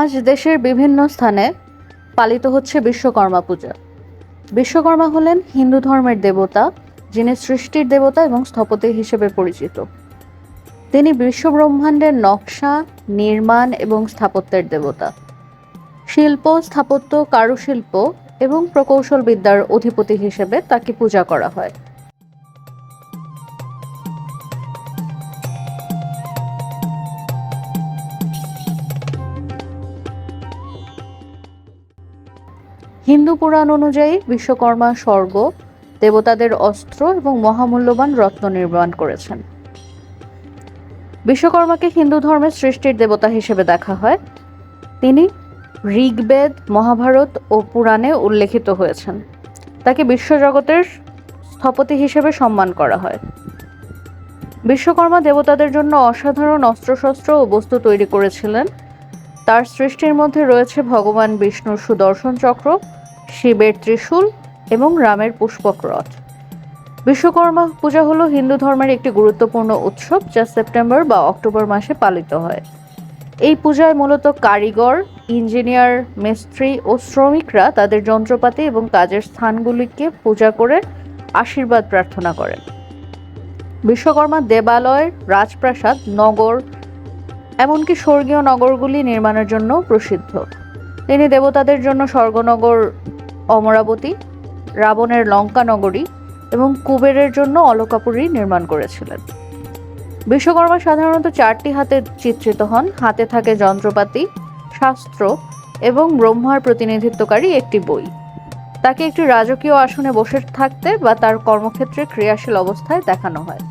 আজ দেশের বিভিন্ন স্থানে পালিত হচ্ছে বিশ্বকর্মা পূজা। বিশ্বকর্মা হলেন হিন্দু ধর্মের দেবতা, যিনি সৃষ্টির দেবতা এবং স্থপতি হিসেবে পরিচিত। তিনি বিশ্বব্রহ্মাণ্ডের নকশা, নির্মাণ এবং স্থাপত্যের দেবতা। শিল্প, স্থাপত্য, কারুশিল্প এবং প্রকৌশল বিদ্যার অধিপতি হিসেবে তাকে পূজা করা হয়। হিন্দু পুরাণ অনুযায়ী বিশ্বকর্মা স্বর্গ, দেবতাদের অস্ত্র এবং মহামূল্যবান রত্ন নির্মাণ করেছেন। বিশ্বকর্মাকে হিন্দু ধর্মের সৃষ্টির দেবতা হিসেবে দেখা হয়। তিনি ঋগ্বেদ, মহাভারত ও পুরাণে উল্লেখিত হয়েছেন। তাকে বিশ্বজগতের স্থপতি হিসেবে সম্মান করা হয়। বিশ্বকর্মা দেবতাদের জন্য অসাধারণ অস্ত্রশস্ত্র ও বস্তু তৈরি করেছিলেন। তার সৃষ্টির মধ্যে রয়েছে ভগবান বিষ্ণুর সুদর্শন চক্র, শিবের ত্রিশূল এবং রামের পুষ্পক রথ বিশ্বকর্মা পূজা হলো হিন্দু ধর্মের একটি গুরুত্বপূর্ণ উৎসব যা সেপ্টেম্বর বা অক্টোবর মাসে পালিত হয়। এই পূজায় মূলত কারিগর, ইঞ্জিনিয়ার, মিস্ত্রি ও শ্রমিকরা তাদের যন্ত্রপাতি এবং কাজের স্থানগুলিকে পূজা করে আশীর্বাদ প্রার্থনা করেন। বিশ্বকর্মা দেবালয়, রাজপ্রাসাদ, নগর এমনকি স্বর্গীয় নগরগুলি নির্মাণের জন্য প্রসিদ্ধ। তিনি দেবতাদের জন্য স্বর্গনগর, অমরাবতী, রাবণের লঙ্কা নগরী এবং কুবেরের জন্য অলকাপুরী নির্মাণ করেছিলেন। বিশ্বকর্মা সাধারণত চারটি হাতে চিত্রিত হন। হাতে থাকে যন্ত্রপাতি, শাস্ত্র এবং ব্রহ্মার প্রতিনিধিত্বকারী একটি বই। তাকে একটি রাজকীয় আসনে বসে থাকতে বা তার কর্মক্ষেত্রে ক্রিয়াশীল অবস্থায় দেখানো হয়।